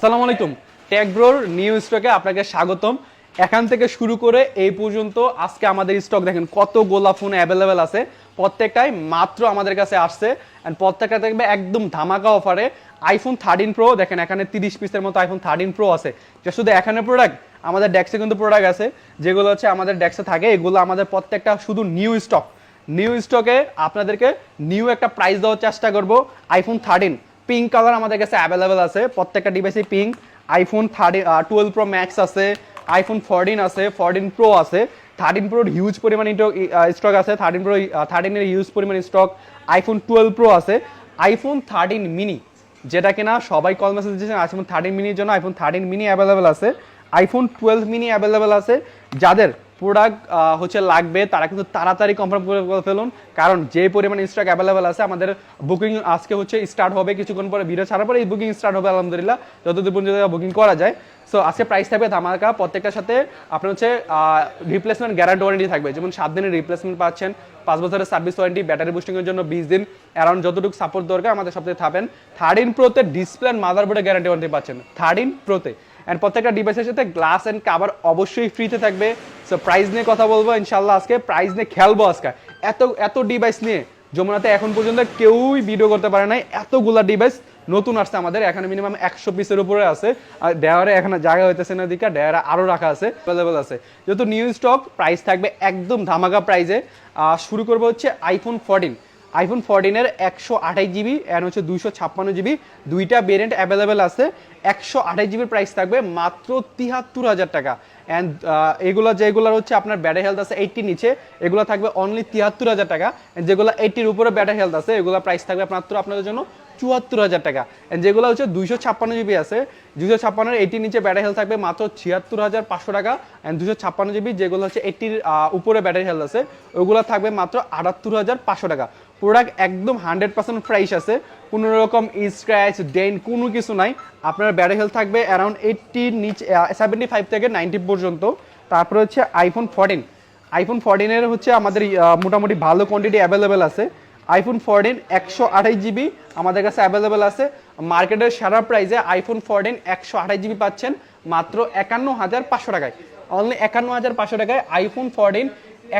আসসালামু আলাইকুম। টেকব্রোর নিউ স্টকে আপনাকে স্বাগতম। এখান থেকে শুরু করে এই পর্যন্ত আজকে আমাদের স্টক দেখেন কত গোলা ফোন অ্যাভেলেবেল আছে। প্রত্যেকটাই মাত্র আমাদের কাছে আসছে অ্যান্ড প্রত্যেকটা দেখবে একদম ধামাকা অফারে। আইফোন থার্টিন প্রো দেখেন, এখানে তিরিশ পিসের মতো আইফোন থার্টিন প্রো আছে। যে শুধু এখানে প্রোডাক্ট আমাদের ডেক্সে কিন্তু প্রোডাক্ট আছে। যেগুলো হচ্ছে আমাদের ডেক্সে থাকে, এগুলো আমাদের প্রত্যেকটা শুধু নিউ স্টক নিউ স্টকে আপনাদেরকে নিউ একটা প্রাইস দেওয়ার চেষ্টা করব আইফোন থার্টিন পিঙ্ক কালার আমাদের কাছে অ্যাভেলেবেল আছে। প্রত্যেকটা ডিভাইসে pink iPhone thirty twelve pro max আছে। আইফোন ফোরটিন আছে ফোরটিন প্রো আছে। থার্টিন প্রোর হিউজ পরিমাণ স্টক আছে। থার্টিন প্রো থার্টিনের হিউজ পরিমাণ স্টক আইফোন টুয়েলভ প্রো আছে। আইফোন থার্টিন মিনি যেটা কিনা সবাই কল মেসেজ দিয়েছেন আইফোন থার্টিন মিনির জন্য আইফোন থার্টিন মিনি অ্যাভেলেবেল আছে। আইফোন টুয়েলভ মিনি অ্যাভেলেবেল আছে। যাদের প্রোডাক্ট হচ্ছে লাগবে, তারা কিন্তু তাড়াতাড়ি কনফার্ম করে ফেলুন। কারণ যে পরিমাণ স্টক অ্যাভেলেবেল আছে, আমাদের বুকিং আজকে হচ্ছে স্টার্ট হবে, কিছুক্ষণ পরে ভিডিও ছাড়ার পরে এই বুকিং স্টার্ট হবে, আলহামদুলিল্লাহ। যতদূর পর্যন্ত বুকিং করা যায়। সো আজকে প্রাইস থাকবে ধামাকা, প্রত্যেকটার সাথে আপনার হচ্ছে রিপ্লেসমেন্ট গ্যারান্টি ওয়ারেন্টি থাকবে। যেমন সাত দিনের রিপ্লেসমেন্ট পাচ্ছেন, পাঁচ বছরের সার্ভিস ওয়ারেন্টি ব্যাটারি বুস্টিংয়ের জন্য বিশ দিন অ্যারাউন্ড যতটুকু সাপোর্ট দরকার, আমাদের সপ্তাহে থাকবেন থার্ড ইন প্রোতে ডিসপ্লে মাদারবোর্ডে গ্যারান্টি ওয়ারেন্টি পাচ্ছেন। থার্ড ইন প্রোতে অ্যান্ড প্রত্যেকটা ডিভাইসের সাথে গ্লাস অ্যান্ড কাভার অবশ্যই ফ্রিতে থাকবে। সো প্রাইস নিয়ে কথা বলব ইনশাল্লাহ আজকে। প্রাইস নিয়ে খেলব আজকে। এত এত ডিভাইস নিয়ে যমুনাতে এখন পর্যন্ত কেউই ভিডিও করতে পারে নাই। এতগুলা ডিভাইস নতুন আসছে আমাদের। এখানে মিনিমাম একশো পিসের উপরে আছে। আর ডেয়ারে এখানে জায়গা হইতেছে না দিকে ডেয়ারে আরও রাখা আছে অ্যাভেলেবল আছে। যেহেতু নিউ স্টক প্রাইস থাকবে একদম ধামাকা প্রাইসে শুরু করব হচ্ছে আইফোন ফোরটিন আইফোন ফোরটিনের একশো আঠাশ জিবি অ্যান্ড হচ্ছে দুইশো ছাপ্পান্ন জিবি দুইটা ভেরিয়েন্ট অ্যাভেলেবেল আছে। একশো আঠাশ জিবির প্রাইস থাকবে মাত্র তিয়াত্তর হাজার টাকা। অ্যান্ড এগুলো যেগুলো হচ্ছে আপনার ব্যাটারি হেলথ আছে এইটটি নিচে, এগুলো থাকবে অনলি তিয়াত্তর হাজার টাকা। যেগুলো এইটটির উপরে ব্যাটারি হেলথ আছে, এগুলো প্রাইস থাকবে মাত্র আপনাদের জন্য চুয়াত্তর হাজার টাকা। যেগুলো হচ্ছে দুইশো ছাপ্পান্ন জিবি আছে দুশো ছাপ্পান্ন এইটির নিচে ব্যাটারি হেলথ থাকবে মাত্র ছিয়াত্তর হাজার পাঁচশো টাকা। অ্যান্ড দুশো ছাপ্পান্ন জিবি যেগুলো হচ্ছে এইটির উপরে ব্যাটারি হেলথ আছে, ওগুলো থাকবে মাত্র আটাত্তর হাজার পাঁচশো টাকা। প্রোডাক্ট একদম হান্ড্রেড পার্সেন্ট ফ্রেশ আছে। কোনো রকম স্ক্র্যাচ ডেন কোনো কিছু নাই। আপনার ব্যাটারি হেলথ থাকবে অ্যারাউন্ড এইটটির নিচে সেভেন্টি ফাইভ থেকে নাইনটি পর্যন্ত। তারপরে হচ্ছে আইফোন ফোরটিন আইফোন ফোরটিনের হচ্ছে আমাদের মোটামুটি ভালো কোয়ান্টিটি অ্যাভেলেবেল আছে। আইফোন ফোরটিন একশো আঠাশ জিবি আমাদের কাছে অ্যাভেলেবেল আছে। মার্কেটের সারা প্রাইসে আইফোন ফোরটিন একশো আঠাশ জিবি পাচ্ছেন। মাত্র একান্ন হাজার পাঁচশো টাকায়। অনলি একান্ন হাজার পাঁচশো টাকায় আইফোন ফোরটিন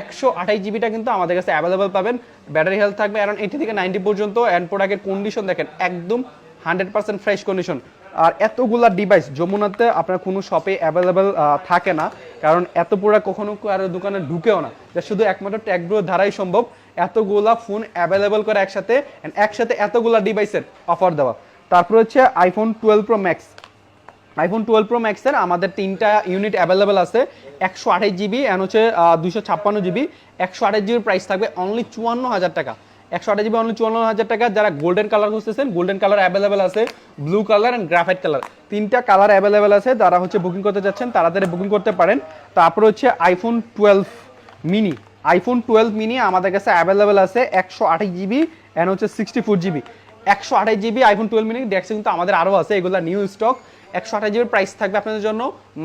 একশো আঠাশ জিবিটা কিন্তু আমাদের কাছে অ্যাভেলেবেল পাবেন। ব্যাটারি হেলথ থাকবে অ্যারাউন্ড এইটি থেকে নাইনটি পর্যন্ত অ্যান্ড প্রোডাক্টের কন্ডিশন দেখেন, একদম হান্ড্রেড পার্সেন্ট ফ্রেশ কন্ডিশন আর এতগুলা ডিভাইস যমুনাতে আপনার কোনো শপে অ্যাভেলেবেল থাকে না, কারণ এত প্রোডাক্ট কখনো কারও দোকানে ঢুকেও না। যা শুধু একমাত্র ট্যাগগুলোর ধারাই সম্ভব, এতগুলা ফোন অ্যাভেলেবেল করে একসাথে অ্যান্ড একসাথে এতগুলা ডিভাইসের অফার দেওয়া। তারপর হচ্ছে iPhone twelve pro max iPhone twelve pro ম্যাক্সের আমাদের তিনটা ইউনিট অ্যাভেলেবেল আছে, একশো আঠাশ জিবি অ্যান্ড হচ্ছে দুশো ছাপ্পান্ন জিবি একশো আঠাশ জিবির প্রাইস থাকবে অনলি চুয়ান্ন হাজার টাকা। একশো আঠাশ জিবি অনলি চুয়ান্ন হাজার টাকা। যারা গোল্ডেন কালার খুঁজতেছেন গোল্ডেন কালার অ্যাভেলেবেল আছে blue colour and graphite colour তিনটা কালার অ্যাভেলেবেল আছে, যারা হচ্ছে বুকিং করতে যাচ্ছেন তাড়াতাড়ি বুকিং করতে পারেন। তারপর হচ্ছে iPhone twelve mini iPhone twelve mini আমাদের কাছে অ্যাভেলেবেল আছে একশো আঠাশ জিবি অ্যান্ড হচ্ছে সিক্সটি ফোর জিবি একশো আঠাশ জিবি আইফোন টুয়েলভ মিনি দেখছে কিন্তু আমাদের আরও আছে, এগুলো নিউ স্টক একশো আঠাশ জিবির প্রাইস থাকবে আপনাদের জন্য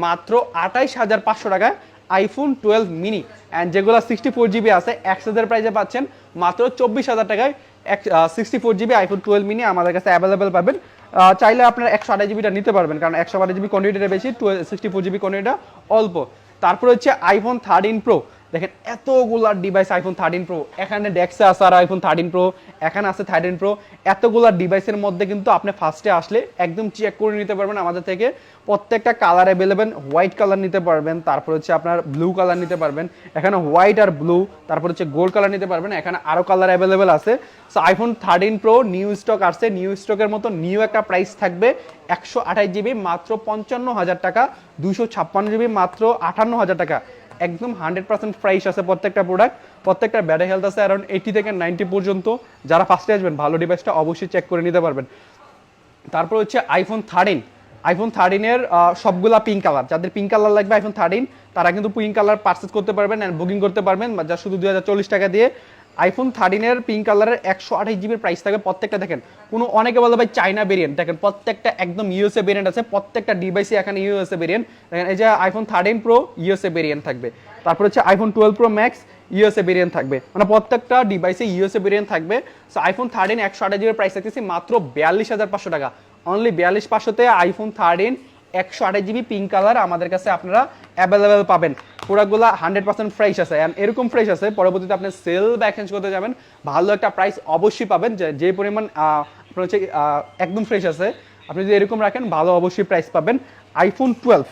মাত্র আঠাইশ হাজার পাঁচশো টাকায় আইফোন টুয়েলভ মিনি অ্যান্ড যেগুলো সিক্সটি ফোর জিবি আছে একশো হাজার প্রাইসে পাচ্ছেন মাত্র চব্বিশ হাজার টাকায় এক sixty four GB iPhone twelve mini আমাদের কাছে অ্যাভেলেবেল পাবেন। চাইলে আপনারা একশো আঠাশ জিবিটা নিতে পারবেন, কারণ একশো আঠাশ জিবি কোয়ান্টিটিটা বেশি টুয়েলভ সিক্সটি ফোর জিবি কোয়ান্টিটিটা অল্প। তারপর হচ্ছে আইফোন থার্টিন প্রো দেখেন, এতগুলা ডিভাইস আইফোন থার্টিন প্রো এখানে ডেক্সে আছে আর আইফোন থার্টিন প্রো এখানে আছে থার্টিন প্রো এতগুলা ডিভাইসের মধ্যে কিন্তু আপনি ফার্স্টে আসলে একদম চেক করে নিতে পারবেন আমাদের থেকে। প্রত্যেকটা কালার অ্যাভেলেবেল হোয়াইট কালার নিতে পারবেন, তারপর হচ্ছে আপনার ব্লু কালার নিতে পারবেন, এখানে হোয়াইট আর ব্লু তারপর হচ্ছে গোল্ড কালার নিতে পারবেন, এখানে আরও কালার অ্যাভেলেবেল আছে। So iPhone thirteen pro new stock আসছে নিউ স্টকের মতো নিউ একটা প্রাইস থাকবে, একশো আঠাশ জিবি মাত্র পঞ্চান্ন হাজার টাকা, দুশো ছাপ্পান্ন জিবি মাত্র আটান্ন হাজার টাকা। একদম হান্ড্রেড পার্সেন্ট প্রাইস আছে প্রত্যেকটা প্রোডাক্ট প্রত্যেকটা ব্যাটারি হেলথ আছে অ্যারাউন্ড এইটি থেকে নাইনটি পর্যন্ত। যারা ফার্স্টে আসবেন, ভালো ডিভাইসটা অবশ্যই চেক করে নিতে পারবেন। তারপর হচ্ছে আইফোন থার্টিন আইফোন থার্টিনের সবগুলা পিঙ্ক কালার যাদের পিঙ্ক কালার লাগবে আইফোন থার্টিন তারা কিন্তু পিঙ্ক কালার পার্সেস করতে পারবেন অ্যান্ড বুকিং করতে পারবেন। যা শুধু দুই হাজার চল্লিশ টাকা দিয়ে আইফোন থার্টিনের পিঙ্ক কালারের একশো আঠাশ জিবির প্রাইস থাকবে প্রত্যেকটা দেখেন। কোনো অনেকে বলে ভাই চাইনা ভেরিয়েন্ট দেখেন প্রত্যেকটা একদম ইউএসএ ভেরিয়েন্ট আছে, প্রত্যেকটা ডিভাইসে এখানে ইউএসএ ভেরিয়েন্ট দেখেন, এই যে iPhone thirteen pro USA variant থাকবে। তারপর হচ্ছে iPhone twelve pro max USA variant থাকবে। মানে প্রত্যেকটা ডিভাইসে ইউএসএ ভেরিয়েন্ট থাকবে। সো আইফোন থার্টিন একশো আঠাশ জিবির প্রাইস থাকতেছে মাত্র বিয়াল্লিশ হাজার পাঁচশো টাকা। অনলি বিয়াল্লিশ পাঁচশোতে আইফোন থার্টিন একশো আঠাশ জিবি পিঙ্ক কালার আমাদের কাছে আপনারা অ্যাভেলেবেল পাবেন। প্রোডাক্টগুলো হান্ড্রেড পার্সেন্ট ফ্রেশ আছে। অ্যান্ড এরকম ফ্রেশ আছে, পরবর্তীতে আপনি সেল বা এক্সচেঞ্জ করতে যাবেন। ভালো একটা প্রাইস অবশ্যই পাবেন। যে যে পরিমাণ আপনার হচ্ছে একদম ফ্রেশ আছে। আপনি যদি এরকম রাখেন, ভালো অবশ্যই প্রাইস পাবেন। আইফোন টুয়েলভ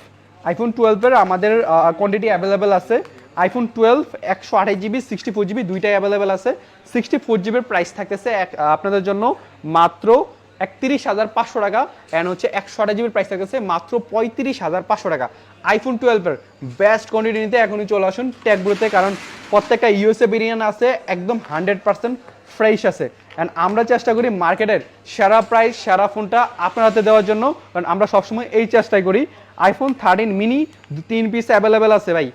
আইফোন টুয়েলভের আমাদের কোয়ান্টিটি অ্যাভেলেবেল আছে। আইফোন টুয়েলভ একশো আঠাশ জিবি সিক্সটি ফোর জিবি দুইটাই অ্যাভেলেবেল আছে। সিক্সটি ফোর জিবির প্রাইস থাকতেছে এক- আপনাদের জন্য মাত্র একত্রিশ হাজার পাঁচশো টাকা অ্যান্ড হচ্ছে একশো আঠাশ জিবির প্রাইস থাকতেছে মাত্র পঁয়ত্রিশ হাজার পাঁচশো টাকা। আইফোন টুয়েলভের বেস্ট কোয়ান্টিটি নিতে এখনই চলে আসুন ট্যাগগুলোতে কারণ প্রত্যেকটা ইউএসএ বিরিয়ানি আছে, একদম হান্ড্রেড পার্সেন্ট ফ্রেশ আছে। অ্যান্ড আমরা চেষ্টা করি মার্কেটের সেরা প্রাইস সেরা ফোনটা আপনার হাতে দেওয়ার জন্য, কারণ আমরা সবসময় এই চেষ্টাই করি। আইফোন থার্টিন মিনি তিন পিস অ্যাভেলেবেল আছে ভাই।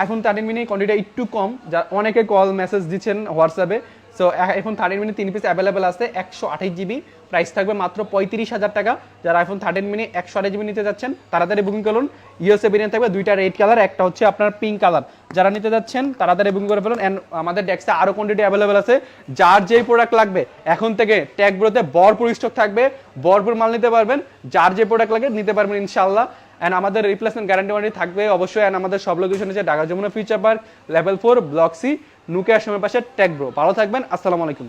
আইফোন থার্টিন মিনি কোয়ান্টিটি একটু কম, যা অনেকে কল মেসেজ দিচ্ছেন হোয়াটসঅ্যাপে সো আইফোন থার্টিন মিনি তিন পিস অ্যাভেলেবেল আছে, একশো আঠাশ জিবি প্রাইস থাকবে মাত্র পঁয়ত্রিশ হাজার টাকা। যারা আইফোন থার্টিন মিনি একশো আঠাশ জিবি নিতে যাচ্ছেন, তাড়াতাড়ি বুকিং করুন। ইউএসএ ভেরিয়েন্ট থাকবে, দুইটা রেড কালার একটা হচ্ছে আপনার পিঙ্ক কালার যারা নিতে যাচ্ছেন, তাড়াতাড়ি বুকিং করে ফেলুন। অ্যান্ড আমাদের ডেস্কে আরও কোয়ান্টিটি অ্যাভেলেবেল আছে। যার যেই প্রোডাক্ট লাগবে, এখন থেকে ট্যাগগুলোতে ভরপুর স্টক থাকবে। ভরপুর মাল নিতে পারবেন। যার যে প্রোডাক্ট লাগে, নিতে পারবেন ইনশাল্লাহ অ্যান্ড আমাদের রিপ্লেসমেন্ট গ্যারান্টি ওয়ারেন্টি থাকবে অবশ্যই। অ্যান্ড আমাদের সব লোকেশন হচ্ছে Dhaka Jamuna future park level four block C নুকে সময়ের পাশে ট্যাগ ব্রো ভালো থাকবেন আসসালামু আলাইকুম।